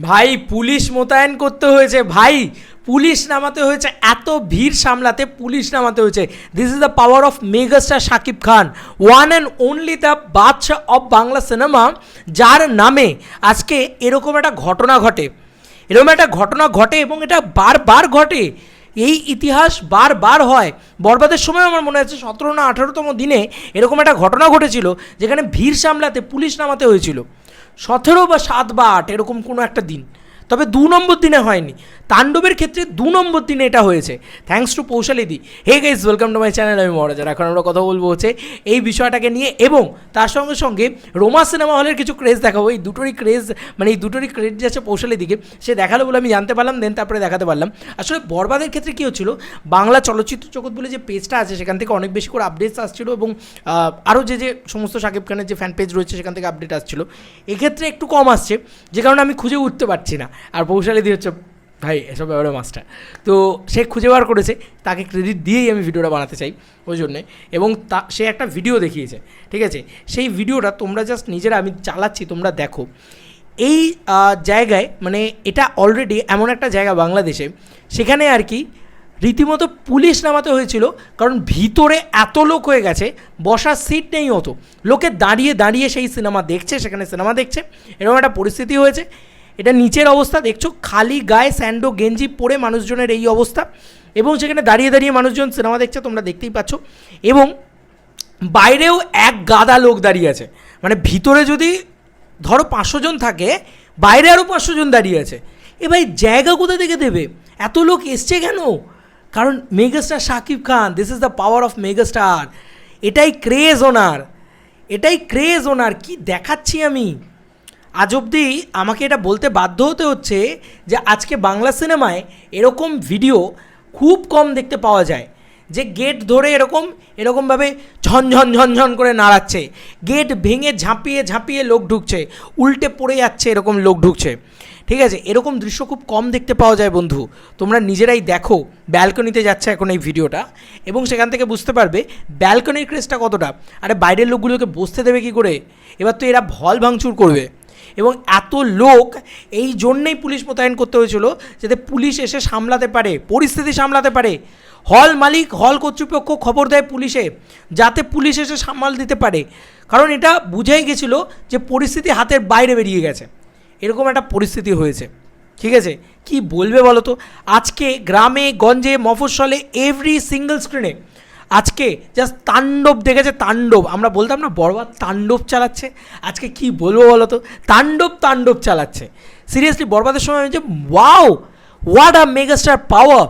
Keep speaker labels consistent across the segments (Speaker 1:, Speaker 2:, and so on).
Speaker 1: ভাই, পুলিশ মোতায়েন করতে হয়েছে। ভাই, পুলিশ নামাতে হয়েছে। এত ভিড় সামলাতে পুলিশ নামাতে হয়েছে। This is the power of megastar Shakib Khan one and only the বাদশাহ অফ বাংলা সিনেমা যার নামে আজকে এরকম একটা ঘটনা ঘটে। এরকম একটা ঘটনা ঘটে এবং এটা বারবার ঘটে। এই ইতিহাস বারবার হয়। বরবাদের সময় আমার মনে আছে সতেরো না আঠারোতম দিনে এরকম একটা ঘটনা ঘটেছিল, যেখানে ভিড় সামলাতে, পুলিশ নামাতে হয়েছিল। সতেরো বা সাত বা আট এরকম কোনো একটা দিন। তবে দু নম্বর দিনে হয়নি। তাণ্ডবের ক্ষেত্রে দু নম্বর দিনে এটা হয়েছে। Thanks to পৌশালিদি hey guys welcome to my channel আমি মহারাজার এখন আমরা কথা বলব হচ্ছে এই বিষয়টাকে নিয়ে এবং তার সঙ্গে সঙ্গে রোমা সিনেমা হলের কিছু ক্রেজ দেখাবো। এই দুটোরই ক্রেজ মানে এই দুটোরই ক্রেজ যাচ্ছে পৌশালিদিকে সে দেখাল বলে আমি জানতে পারলাম দেন তারপরে দেখাতে পারলাম। আসলে বরবাদের ক্ষেত্রে কী হচ্ছিল, বাংলা চলচ্চিত্র জগৎ বলে যে পেজটা আছে, সেখান থেকে অনেক বেশি করে আপডেটস আসছিল এবং আরও যে যে সমস্ত শাকিব খানের যে ফ্যান পেজ রয়েছে, সেখান থেকে আপডেট আসছিল। এক্ষেত্রে একটু কম আসছে, যে কারণে আমি খুঁজে উঠতে পারছি না। আর পৌশালিদি হচ্ছে, ভাই, এসব ব্যাপারে মাস্টার। তো সে খুঁজে বার করেছে, তাকে ক্রেডিট দিয়েই আমি ভিডিওটা বানাতে চাই ওই জন্যে। এবং তা, সে একটা ভিডিও দেখিয়েছে, ঠিক আছে? সেই ভিডিওটা তোমরা জাস্ট নিজেরা, আমি চালাচ্ছি, তোমরা দেখো। এই জায়গায় মানে এটা অলরেডি এমন একটা জায়গা বাংলাদেশে, সেখানে আর কি রীতিমতো পুলিশ নামাতে হয়েছিল, কারণ ভিতরে এত লোক হয়ে গেছে, বসার সিট নেই অত। লোকে দাঁড়িয়ে দাঁড়িয়ে সেই সিনেমা দেখছে, সেখানে সিনেমা দেখছে, এরকম একটা পরিস্থিতি হয়েছে। এটা নিচের অবস্থা, দেখছ? খালি গায়ে স্যান্ডো, গেঞ্জি পরে মানুষজনের এই অবস্থা। এবং সেখানে দাঁড়িয়ে দাঁড়িয়ে মানুষজন সিনেমা দেখছে, তোমরা দেখতেই পাচ্ছ। এবং বাইরেও এক গাদা লোক দাঁড়িয়ে আছে। মানে ভিতরে যদি ধরো পাঁচশো জন থাকে, বাইরে আরও পাঁচশো জন দাঁড়িয়ে আছে। এ ভাই, জায়গা কোথা থেকে দেবে? এত লোক এসছে কেন? কারণ megastar Shakib Khan this is the power of megastar এটাই ক্রেজ ওনার। এটাই ক্রেজ ওনার। কি দেখাচ্ছি আমি? আজ অবধি আমাকে এটা বলতে বাধ্য হতে হচ্ছে যে আজকে বাংলা সিনেমায় এরকম ভিডিও খুব কম দেখতে পাওয়া যায়, যে গেট ধরে এরকম, এরকমভাবে ঝনঝন ঝনঝন করে নাড়াচ্ছে, গেট ভেঙে ঝাঁপিয়ে ঝাঁপিয়ে লোক ঢুকছে, উল্টে পড়ে যাচ্ছে এরকম লোক ঢুকছে। ঠিক আছে, এরকম দৃশ্য খুব কম দেখতে পাওয়া যায় বন্ধু, তোমরা নিজেরাই দেখো, ব্যালকনিতে যাচ্ছে এখন এই ভিডিওটা, এবং সেখান থেকে বুঝতে পারবে ব্যালকনির ক্রেজটা কতটা, আরে বাইরের লোকগুলোকে বসতে দেবে কি করে? এবার তো এরা ভল ভাঙচুর করবে। এবং এত লোক, এই জন্যেই পুলিশ মোতায়েন করতে হয়েছিল যাতে পুলিশ এসে সামলাতে পারে, পরিস্থিতি সামলাতে পারে। হল মালিক, হল কর্তৃপক্ষ খবর দেয় পুলিশে, যাতে পুলিশ এসে সামাল দিতে পারে। কারণ এটা বুঝেই গেছিল যে পরিস্থিতি হাতের বাইরে বেরিয়ে গেছে। এরকম একটা পরিস্থিতি হয়েছে। ঠিক আছে? কি বলবে বলো তো? আজকে গ্রামে, গঞ্জে, মফস্বলে এভরি সিঙ্গেল স্ক্রিনে আজকে জাস্ট তাণ্ডব দেখেছে, তাণ্ডব। আমরা বলতাম না, বরবাদ তাণ্ডব চালাচ্ছে? আজকে কি বলব বলো তো? তাণ্ডব তাণ্ডব চালাচ্ছে। সিরিয়াসলি বরবাদের সময় যে wow what a megastar power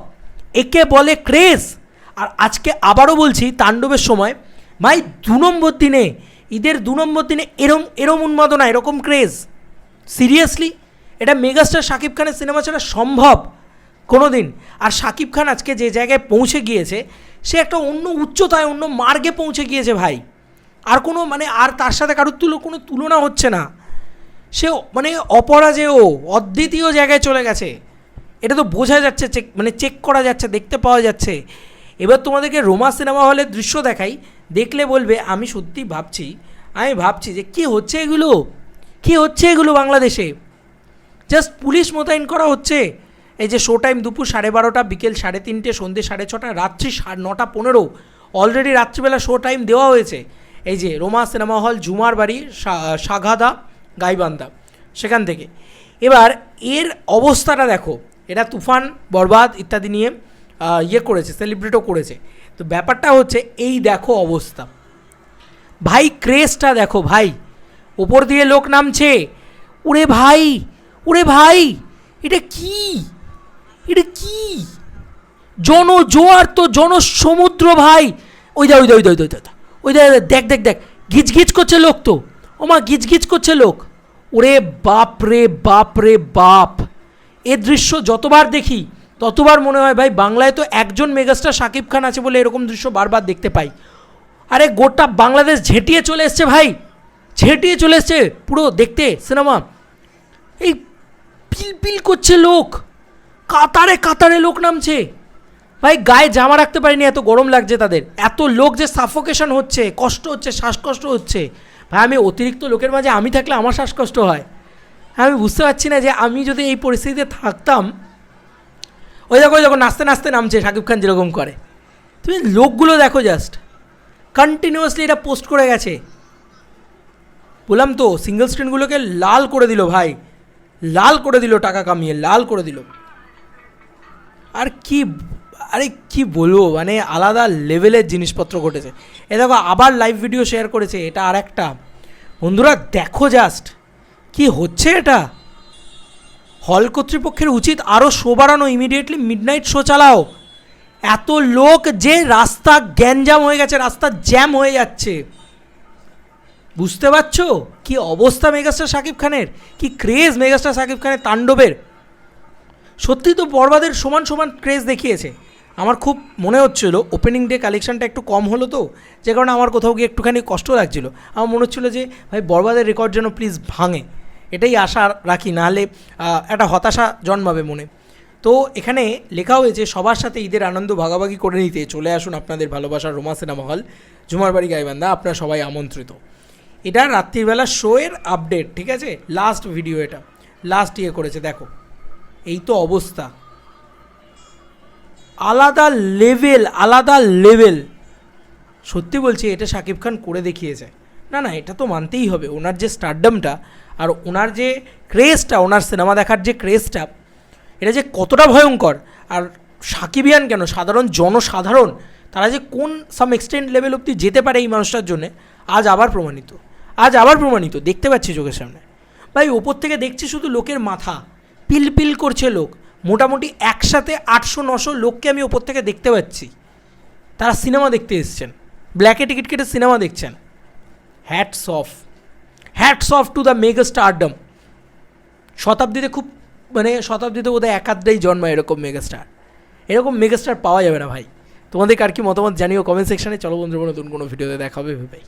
Speaker 1: একে বলে ক্রেজ আর আজকে আবারও বলছি, তাণ্ডবের সময়, ভাই, দু নম্বর দিনে, ঈদের দু নম্বর দিনে এরম এরম উন্মাদনা, এরকম ক্রেজ সিরিয়াসলি এটা মেগাস্টার শাকিব খানের সিনেমা ছাড়া সম্ভব কোনো দিন আর শাকিব খান আজকে যে জায়গায় পৌঁছে গিয়েছে সে একটা অন্য উচ্চতায়, অন্য মার্গে পৌঁছে গিয়েছে ভাই। আর কোনো মানে আর তার সাথে কারোর তুলো, কোনো তুলনা হচ্ছে না। সে মানে অপরাজেয়, অদ্বিতীয় জায়গায় চলে গেছে। এটা তো বোঝা যাচ্ছে, চেক মানে চেক করা যাচ্ছে, দেখতে পাওয়া যাচ্ছে। এবার তোমাদেরকে রোমা সিনেমা হলের দৃশ্য দেখাই। দেখলে বলবে, আমি সত্যি ভাবছি, আমি ভাবছি যে কী হচ্ছে এগুলো? কী হচ্ছে এগুলো বাংলাদেশে? জাস্ট পুলিশ মোতায়েন করা হচ্ছে। এই যে শো টাইম দুপুর সাড়ে বারোটা, বিকেল সাড়ে তিনটে সন্ধ্যে সাড়ে ছটা, রাত্রি সাড়ে নটা পনেরো অলরেডি রাত্রিবেলা শো টাইম দেওয়া হয়েছে। এই যে রোমা সিনেমা হল, ঝুমার বাড়ি সাঘাদা, গাইবান্ধা, সেখান থেকে। এবার এর অবস্থাটা দেখো। এটা তুফান, বরবাদ ইত্যাদি নিয়ে ইয়ে করেছে সেলিব্রেটও করেছে। তো ব্যাপারটা হচ্ছে এই দেখো অবস্থা। ভাই ক্রেজটা দেখো ভাই। ওপর দিয়ে লোক নামছে। ওরে ভাই ওরে ভাই, এটা কি? এটা কি? জন জোয়ার তো জন সমুদ্র ভাই। ওই দা ওই দা ওই দা ওই দা, ওই দা দেখ দেখ দেখ। গিজ করছে লোক তো। ও মা গিজ গিজ করছে লোক। ওরে বাপ রে বাপ রে বাপ। এ দৃশ্য যতবার দেখি ততবার মনে হয় ভাই বাংলায় তো একজন মেগাস্টার শাকিব খান আছে বলে এরকম দৃশ্য বারবার দেখতে পাই। আরে গোটা বাংলাদেশ ঝেঁটিয়ে চলে এসছে ভাই। ঝেঁটিয়ে চলে এসছে পুরো দেখতে সিনেমা। এই পিল পিল করছে লোক। কাতারে কাতারে লোক নামছে। ভাই, গায়ে জামা রাখতে পারিনি, এত গরম লাগছে তাদের। এত লোক যে সাফোকেশন হচ্ছে, কষ্ট হচ্ছে, শ্বাসকষ্ট হচ্ছে। ভাই, আমি অতিরিক্ত লোকের মাঝে আমি থাকলে আমার শ্বাসকষ্ট হয়। আমি বুঝতে পারছি না যে আমি যদি এই পরিস্থিতিতে থাকতাম, ওই দেখো, ওই যখন নাচতে নাচতে নামছে শাকিব খান যেরকম করে। তুমি লোকগুলো দেখো জাস্ট কন্টিনিউয়াসলি এটা পোস্ট করে গেছে। বললাম তো সিঙ্গেল স্ক্রিনগুলোকে লাল করে দিল ভাই। লাল করে দিল টাকা কামিয়ে, লাল করে দিল। আর কি, আরে কি বলব মানে আলাদা লেভেলের জিনিসপত্র ঘটেছে। এ দেখো, আবার লাইভ ভিডিও শেয়ার করেছে, এটা আর একটা। বন্ধুরা, দেখো জাস্ট কি হচ্ছে এটা? হল কর্তৃপক্ষের উচিত আরও শো বাড়ানো ইমিডিয়েটলি মিডনাইট শো চালাও। এত লোক যে রাস্তা গ্যাঞ্জাম হয়ে গেছে, রাস্তা জ্যাম হয়ে যাচ্ছে। বুঝতে পারছ? কি অবস্থা মেগাস্টার শাকিব খানের? কি ক্রেজ মেগাস্টার শাকিব খানের তাণ্ডবের? সত্যি তো বরবাদের সমান সমান ক্রেজ দেখিয়েছে। আমার খুব মনে হচ্ছিল ওপেনিং ডে কালেকশনটা একটু কম হলো তো, যে কারণে আমার কোথাও গিয়ে একটুখানি কষ্ট লাগছিল। আমার মনে হচ্ছিল যে, ভাই, বরবাদের রেকর্ড যেন প্লিজ ভাঙে। এটাই আশা রাখি, নাহলে একটা হতাশা জন্মাবে মনে। তো এখানে লেখা হয়েছে, সবার সাথে ঈদের আনন্দ ভাগাভাগি করে নিতে চলে আসুন আপনাদের ভালোবাসার রোমা সিনেমা হল ঝুমারবাড়ি গাইবান্ধা, আপনারা সবাই আমন্ত্রিত। এটা রাত্রিবেলা শোয়ের আপডেট ঠিক আছে? লাস্ট ভিডিও এটা। লাস্ট ইয়ে করেছে, দেখো। এই তো অবস্থা। আলাদা লেভেল আলাদা লেভেল সত্যি বলছি, এটা শাকিব খান করে দেখিয়েছে। না না, এটা তো মানতেই হবে। ওনার যে স্টারডামটা আর ওনার যে ক্রেজটা ওনার সিনেমা দেখার যে ক্রেজটা এটা যে কতটা ভয়ঙ্কর। আর সাকিবিয়ান কেন? সাধারণ জনসাধারণ, তারা যে কোন সাম এক্সটেন্ট লেভেল অবধি যেতে পারে এই মানুষটার জন্যে, আজ আবার প্রমাণিত। আজ আবার প্রমাণিত। দেখতে পাচ্ছি চোখের সামনে। ভাই, ওপর থেকে দেখছি শুধু লোকের মাথা। পিল পিল করছে লোক। মোটামুটি একসাথে আটশো, নশো লোককে আমি ওপর থেকে দেখতে পাচ্ছি। তারা সিনেমা দেখতে এসছেন। ব্ল্যাকে টিকিট কেটে সিনেমা দেখছেন। Hats off hats off to the mega stardom শতাব্দীতে খুব মানে শতাব্দীতে বোধহয় একাধটাই জন্মায় এরকম মেগাস্টার এরকম মেগাস্টার পাওয়া যাবে না ভাই। তোমাদের কার কি মতামত জানিও কমেন্ট সেকশানে চলো বন্ধুরা, নতুন কোনো ভিডিওতে দেখাবে ভাই